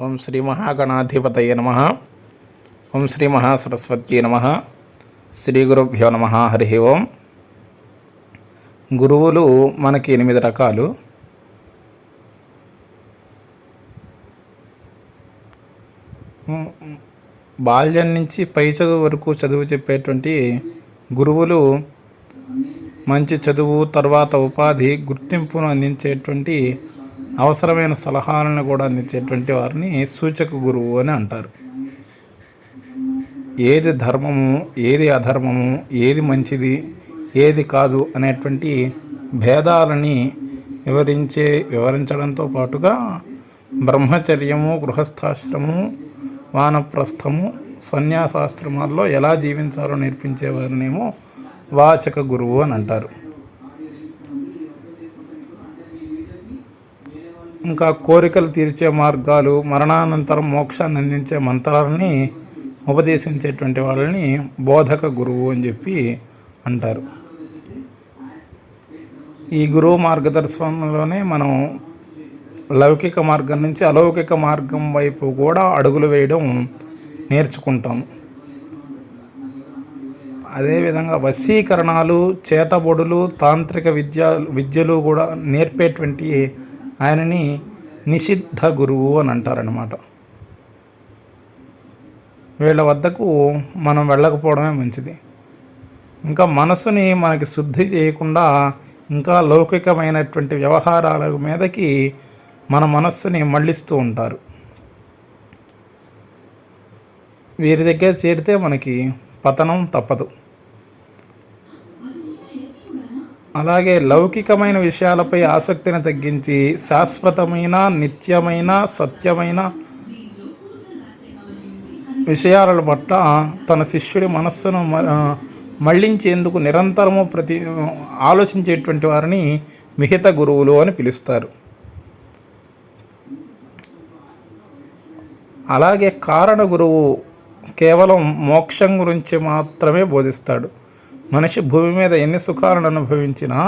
ఓం శ్రీ మహాగణాధిపతయ నమ. ఓం శ్రీ మహాసరస్వత్యై నమ. శ్రీ గురుభ్యో నమ. హరి ఓం. గురువులు మనకి ఎనిమిది రకాలు. బాల్యం నుంచి పై చదువు వరకు చదువు చెప్పేటువంటి గురువులు మంచి చదువు తర్వాత ఉపాధి గుర్తింపును అందించేటువంటి అవసరమైన సలహాలను కూడా అందించేటువంటి వారిని సూచక గురువు అని అంటారు. ఏది ధర్మము ఏది అధర్మము ఏది మంచిది ఏది కాదు అనేటువంటి భేదాలని వివరించే వివరించడంతో పాటుగా బ్రహ్మచర్యము గృహస్థాశ్రమము వానప్రస్థము సన్యాసాశ్రమాల్లో ఎలా జీవించాలో నేర్పించేవారినేమో వాచక గురువు అని అంటారు. ఇంకా కోరికలు తీర్చే మార్గాలు మరణానంతరం మోక్షాన్ని అందించే మంత్రాలని ఉపదేశించేటువంటి వాళ్ళని బోధక గురువు అని చెప్పి అంటారు. ఈ గురువు మార్గదర్శనంలోనే మనం లౌకిక మార్గం నుంచి అలౌకిక మార్గం వైపు కూడా అడుగులు వేయడం నేర్చుకుంటాం. అదేవిధంగా వశీకరణాలు చేతబొడులు తాంత్రిక విద్య విద్యలు కూడా నేర్పేటువంటి ఆయనని నిషిద్ధ గురువు అని అంటారనమాట వీళ్ళ వద్దకు మనం వెళ్ళకపోవడమే మంచిది. ఇంకా మనసుని మనకి శుద్ధి చేయకుండా ఇంకా లౌకికమైనటువంటి వ్యవహారాల మీదకి మన మనస్సుని మళ్ళిస్తూ ఉంటారు. వీరి దగ్గర చేరితే మనకి పతనం తప్పదు. అలాగే లౌకికమైన విషయాలపై ఆసక్తిని తగ్గించి శాశ్వతమైన నిత్యమైన సత్యమైన విషయాల పట్ల తన శిష్యుడి మనస్సును మళ్ళించేందుకు నిరంతరము ప్రతి ఆలోచించేటువంటి వారిని మిగతా గురువులు అని పిలుస్తారు. అలాగే కారణ గురువు కేవలం మోక్షం గురించి మాత్రమే బోధిస్తాడు. మనిషి భూమి మీద ఎన్ని సుఖాలను అనుభవించినా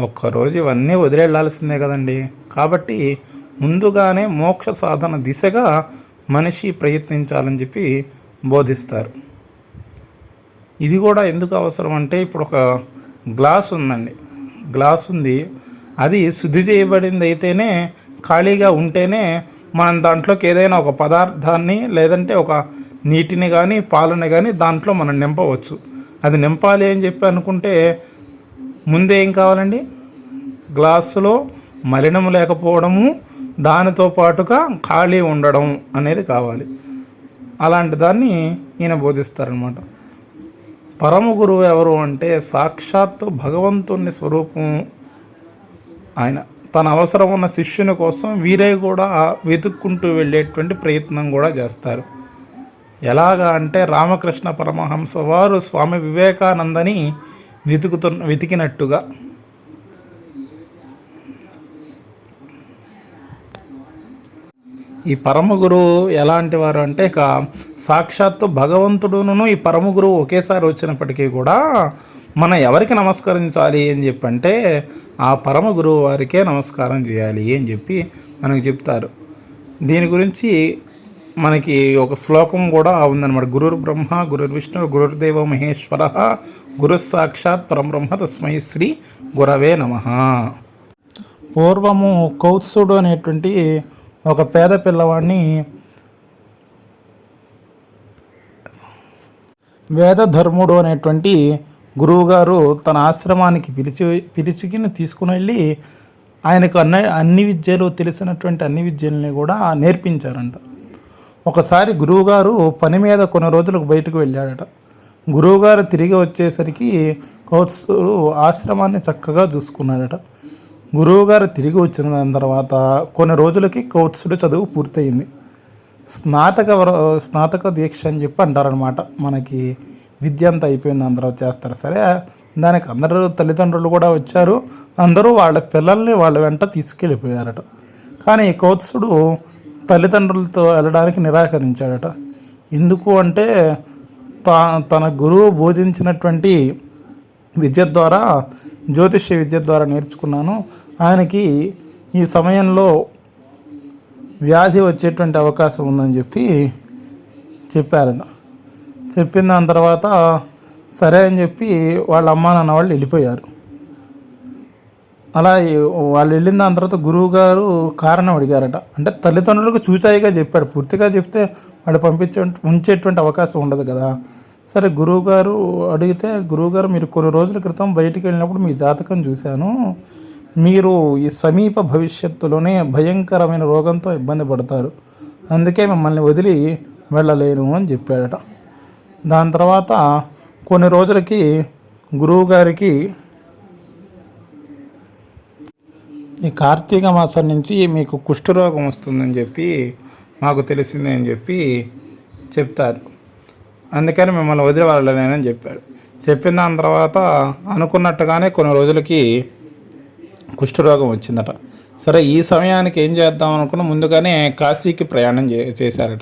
ఒక్కరోజు ఇవన్నీ వదిలేళ్ళాల్సిందే కదండి. కాబట్టి ముందుగానే మోక్ష సాధన దిశగా మనిషి ప్రయత్నించాలని చెప్పి బోధిస్తారు. ఇది కూడా ఎందుకు అవసరం అంటే ఇప్పుడు ఒక గ్లాస్ ఉందండి. గ్లాస్ ఉంది. అది శుద్ధి చేయబడింది అయితేనే ఖాళీగా ఉంటేనే మనం దాంట్లోకి ఏదైనా ఒక పదార్థాన్ని లేదంటే ఒక నీటిని కానీ పాలని కానీ దాంట్లో మనం నింపవచ్చు. అది నింపాలి అని చెప్పి అనుకుంటే ముందే ఏం కావాలండి? గ్లాసులో మలినం లేకపోవడము దానితో పాటుగా ఖాళీ ఉండడం అనేది కావాలి. అలాంటి దాన్ని ఈయన బోధిస్తారనమాట పరమ గురువు ఎవరు అంటే సాక్షాత్తు భగవంతుని స్వరూపం ఆయన. తన అవసరం ఉన్న శిష్యుని కోసం వీరే కూడా వెతుక్కుంటూ వెళ్ళేటువంటి ప్రయత్నం కూడా చేస్తారు. ఎలాగా అంటే రామకృష్ణ పరమహంస వారు స్వామి వివేకానందని వెతుకుతు వెతికినట్టుగా. ఈ పరమ గురువు ఎలాంటి వారు అంటే ఇక సాక్షాత్తు భగవంతుడును ఈ పరమ గురువు ఒకేసారి వచ్చినప్పటికీ కూడా మనం ఎవరికి నమస్కరించాలి అని చెప్పంటే ఆ పరమ గురువు వారికే నమస్కారం చేయాలి అని చెప్పి మనకు చెప్తారు. దీని గురించి మనకి ఒక శ్లోకం కూడా ఉందన్నమాట. గురుర్ బ్రహ్మ గురుర్ విష్ణు గురుర్దేవ మహేశ్వర గురు సాక్షాత్ పరబ్రహ్మ తస్మై శ్రీ గురవే నమ. పూర్వము కౌత్సుడు అనేటువంటి ఒక పేద పిల్లవాడిని వేదధర్ముడు అనేటువంటి గురువుగారు తన ఆశ్రమానికి పిలిచి పిలిచికిని తీసుకుని వెళ్ళి ఆయనకు అన్న అన్ని విద్యలు తెలిసినటువంటి అన్ని విద్యల్ని కూడా నేర్పించారంట. ఒకసారి గురువుగారు పని మీద కొన్ని రోజులకు బయటకు వెళ్ళాడట. గురువుగారు తిరిగి వచ్చేసరికి కౌత్సుడు ఆశ్రమాన్ని చక్కగా చూసుకున్నాడట. గురువుగారు తిరిగి వచ్చిన దాని తర్వాత కొన్ని రోజులకి కౌత్సుడు చదువు పూర్తయింది. స్నాతక స్నాతక దీక్ష అని చెప్పి అంటారనమాట మనకి విద్య అంతా అయిపోయింది అందరూ చేస్తారు. సరే దానికి అందరూ తల్లిదండ్రులు కూడా వచ్చారు. అందరూ వాళ్ళ పిల్లల్ని వాళ్ళ వెంట తీసుకెళ్ళిపోయారట. కానీ కౌత్సుడు తల్లిదండ్రులతో వెళ్ళడానికి నిరాకరించాడట. ఎందుకు అంటే తా తన గురువు బోధించినటువంటి విద్య ద్వారా జ్యోతిష్య విద్య ద్వారా నేర్చుకున్నాను. ఆయనకి ఈ సమయంలో వ్యాధి వచ్చేటువంటి అవకాశం ఉందని చెప్పి చెప్పారట. చెప్పిన దాని తర్వాత సరే అని చెప్పి వాళ్ళ అమ్మా నాన్న వాళ్ళు వెళ్ళిపోయారు. అలా వాళ్ళు వెళ్ళిన దాని తర్వాత గురువు గారు కారణం అడిగారట. అంటే తల్లిదండ్రులకు చూచాయిగా చెప్పాడు పూర్తిగా చెప్తే వాడు పంపించే ఉంచేటువంటి అవకాశం ఉండదు కదా. సరే గురువు గారు అడిగితే గురువు గారు మీరు కొన్ని రోజుల క్రితం బయటికి వెళ్ళినప్పుడు మీ జాతకం చూశాను. మీరు ఈ సమీప భవిష్యత్తులోనే భయంకరమైన రోగంతో ఇబ్బంది పడతారు. అందుకే మిమ్మల్ని వదిలి వెళ్ళలేను అని చెప్పాడట. దాని తర్వాత కొన్ని రోజులకి గురువు గారికి ఈ కార్తీక మాసం నుంచి మీకు కుష్ఠరోగం వస్తుందని చెప్పి మాకు తెలిసిందే అని చెప్పి చెప్తారు. అందుకని మిమ్మల్ని వదిలివాళ్ళనేనని చెప్పాడు చెప్పిన దాని తర్వాత అనుకున్నట్టుగానే కొన్ని రోజులకి కుష్ఠరోగం వచ్చిందట. సరే ఈ సమయానికి ఏం చేద్దాం అనుకున్న ముందుగానే కాశీకి ప్రయాణం చే చేశారట.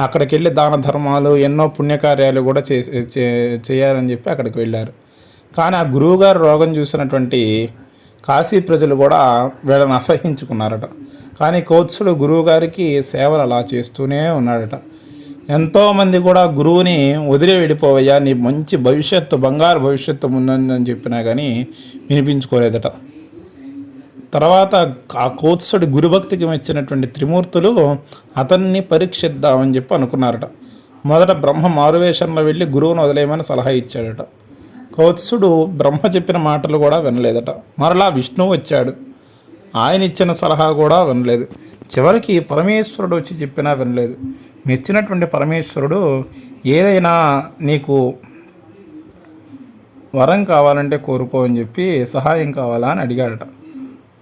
అక్కడికి వెళ్ళి దాన ధర్మాలు ఎన్నో పుణ్యకార్యాలు కూడా చేసే చే- చేయాలని చెప్పి అక్కడికి వెళ్ళారు. కానీ ఆ గురువుగారు రోగం చూసినటువంటి కాశీ ప్రజలు కూడా వీళ్ళని అసహించుకున్నారట. కానీ కోత్సుడు గురువుగారికి సేవలు అలా చేస్తూనే ఉన్నాడట. ఎంతోమంది కూడా గురువుని వదిలి వెళ్ళిపోవయ్యా నీ మంచి భవిష్యత్తు బంగారు భవిష్యత్తు ముందని చెప్పినా కానీ వినిపించుకోలేదట. తర్వాత ఆ కోత్సుడి గురుభక్తికి మెచ్చినటువంటి త్రిమూర్తులు అతన్ని పరీక్షిద్దామని చెప్పి అనుకున్నారట. మొదట బ్రహ్మ మారువేషంలో వెళ్ళి గురువును వదిలేయమని సలహా ఇచ్చాడట. కౌత్సుడు బ్రహ్మ చెప్పిన మాటలు కూడా వినలేదట. మరలా విష్ణువు వచ్చాడు. ఆయన ఇచ్చిన సలహా కూడా వినలేదు. చివరికి పరమేశ్వరుడు వచ్చి చెప్పినా వినలేదు. మెచ్చినటువంటి పరమేశ్వరుడు ఏదైనా నీకు వరం కావాలంటే కోరుకో అని చెప్పి సహాయం కావాలా అని అడిగాడట.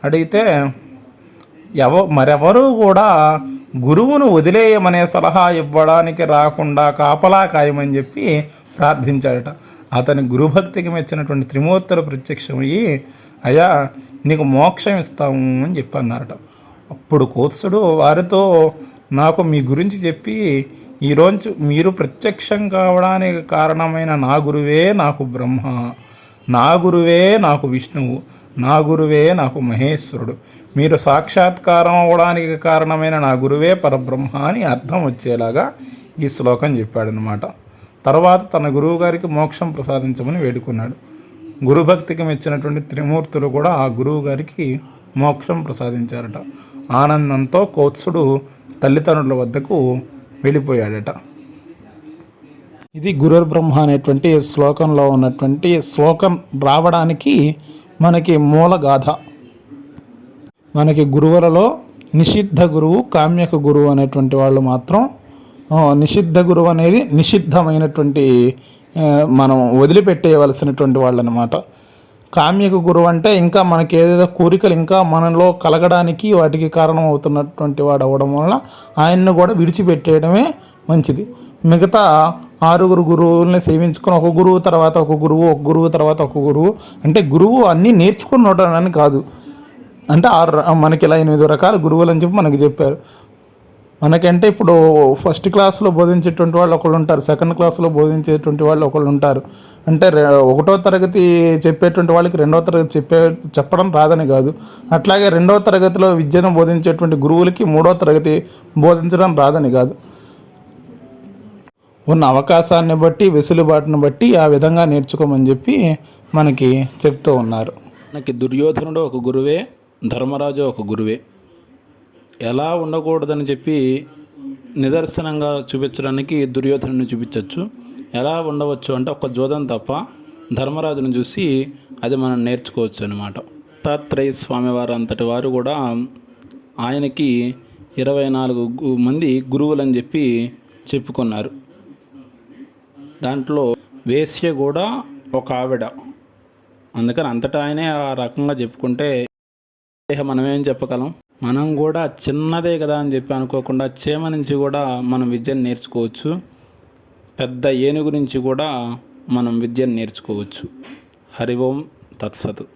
అడిగితే ఎవ మరెవరూ కూడా గురువును వదిలేయమనే సలహా ఇవ్వడానికి రాకుండా కాపలా కాయమని చెప్పి ప్రార్థించాడట. అతని గురుభక్తికి మెచ్చినటువంటి త్రిమూర్తులు ప్రత్యక్షమయ్యి అయ్యా నీకు మోక్షం ఇస్తాము అని చెప్పి అన్నారట అప్పుడు కోత్సుడు వారితో నాకు మీ గురించి చెప్పి ఈరోజు మీరు ప్రత్యక్షం కావడానికి కారణమైన నా గురువే నాకు బ్రహ్మ నా గురువే నాకు విష్ణువు నా గురువే నాకు మహేశ్వరుడు. మీరు సాక్షాత్కారం అవ్వడానికి కారణమైన నా గురువే పరబ్రహ్మ అని అర్థం వచ్చేలాగా ఈ శ్లోకం చెప్పాడనమాట తర్వాత తన గురువుగారికి మోక్షం ప్రసాదించమని వేడుకున్నాడు. గురుభక్తికి మెచ్చినటువంటి త్రిమూర్తులు కూడా ఆ గురువు గారికి మోక్షం ప్రసాదించారట. ఆనందంతో కోత్సుడు తల్లిదండ్రుల వద్దకు వెళ్ళిపోయాడట. ఇది గురుర్ బ్రహ్మ అనేటువంటి శ్లోకంలో ఉన్నటువంటి శ్లోకం రావడానికి మనకి మూల గాథ. మనకి గురువులలో నిషిద్ధ గురువు కామ్యక గురువు అనేటువంటి వాళ్ళు మాత్రం నిషిద్ధ గురువు అనేది నిషిద్ధమైనటువంటి మనం వదిలిపెట్టేయవలసినటువంటి వాళ్ళు అనమాట కామ్యక గురువు అంటే ఇంకా మనకి ఏదేదో కోరికలు ఇంకా మనలో కలగడానికి వాటికి కారణం అవుతున్నటువంటి వాడు అవ్వడం వల్ల ఆయన్ని కూడా విడిచిపెట్టేయడమే మంచిది. మిగతా ఆరుగురు గురువుల్ని సేవించుకుని ఒక గురువు తర్వాత ఒక గురువు ఒక గురువు తర్వాత ఒక గురువు. అంటే గురువు అన్నీ నేర్చుకుని కాదు. అంటే ఆరు మనకి ఇలా ఎనిమిది రకాల గురువులు అని చెప్పి మనకి చెప్పారు. మనకంటే ఇప్పుడు ఫస్ట్ క్లాస్లో బోధించేటువంటి వాళ్ళు ఒకళ్ళు ఉంటారు సెకండ్ క్లాస్లో బోధించేటువంటి వాళ్ళు ఒకళ్ళు ఉంటారు. అంటే ఒకటో తరగతి చెప్పేటువంటి వాళ్ళకి రెండో తరగతి చెప్పే చెప్పడం రాదని కాదు. అట్లాగే రెండో తరగతిలో విద్యను బోధించేటువంటి గురువులకి మూడో తరగతి బోధించడం రాదని కాదు. ఉన్న అవకాశాన్ని బట్టి వెసులుబాటును బట్టి ఆ విధంగా నేర్చుకోమని చెప్పి మనకి చెప్తూ ఉన్నారు. మనకి దుర్యోధనుడు ఒక గురువే ధర్మరాజు ఒక గురువే. ఎలా ఉండకూడదని చెప్పి నిదర్శనంగా చూపించడానికి దుర్యోధనుని చూపించవచ్చు. ఎలా ఉండవచ్చు అంటే ఒక జోదం తప్ప ధర్మరాజును చూసి అది మనం నేర్చుకోవచ్చు అనమాట దత్తాత్రేయ స్వామివారు అంతటి వారు కూడా ఆయనకి ఇరవై నాలుగు మంది గురువులని చెప్పి చెప్పుకున్నారు. దాంట్లో వేశ్య కూడా ఒక ఆవిడ. అందుకని అంతటా ఆయనే ఆ రకంగా చెప్పుకుంటే మనమేం మనం ఏం చెప్పగలం? మనం కూడా చిన్నదే కదా అని చెప్పి అనుకోకుండా చీమ నుంచి కూడా మనం విద్యను నేర్చుకోవచ్చు. పెద్ద ఏనుగు నుంచి కూడా మనం విద్యను నేర్చుకోవచ్చు. హరి ఓం తత్సతు.